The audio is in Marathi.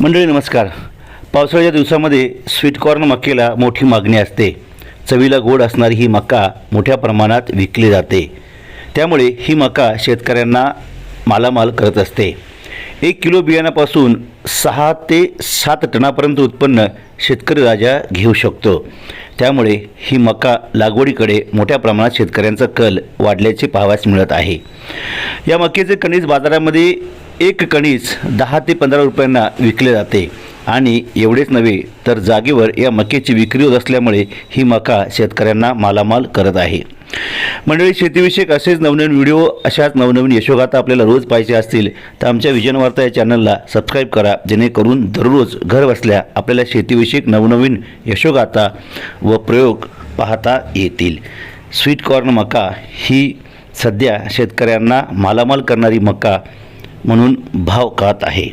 मंडळी नमस्कार. पावसाळ्याच्या दिवसामध्ये स्वीटकॉर्न मक्केला मोठी मागणी असते. चवीला गोड असणारी ही मका मोठ्या प्रमाणात विकली जाते. त्यामुळे ही मका शेतकऱ्यांना मालामाल करत असते. एक किलो बियाण्यापासून सहा ते सात टनापर्यंत उत्पन्न शेतकरी राजा घेऊ शकतो. त्यामुळे ही मका लागवडीकडे मोठ्या प्रमाणात शेतकऱ्यांचा कल वाढल्याचे पाहावयास मिळत आहे. या मक्याचे कणीस बाजारामध्ये एक कणीस दहा ते पंधरा रुपयांना विकले जाते. आणि एवढेच नव्हे तर जागेवर या मक्याची विक्री होत असल्यामुळे ही मका शेतकऱ्यांना मालामाल करत आहे. मंडळी शेतीविषयक असेच नवनवीन व्हिडिओ अशाच नवनवीन यशोगाथा आपल्याला रोज पाहिजे असतील तर आमच्या विजन वार्ता या चॅनलला सबस्क्राईब करा जेणेकरून दररोज घर बसल्या आपल्याला शेतीविषयक नवनवीन यशोगाथा व प्रयोग पाहता येतील. स्वीट कॉर्न मका ही सध्या शेतकऱ्यांना मालामाल करणारी मका म्हणून भाव कात आहे.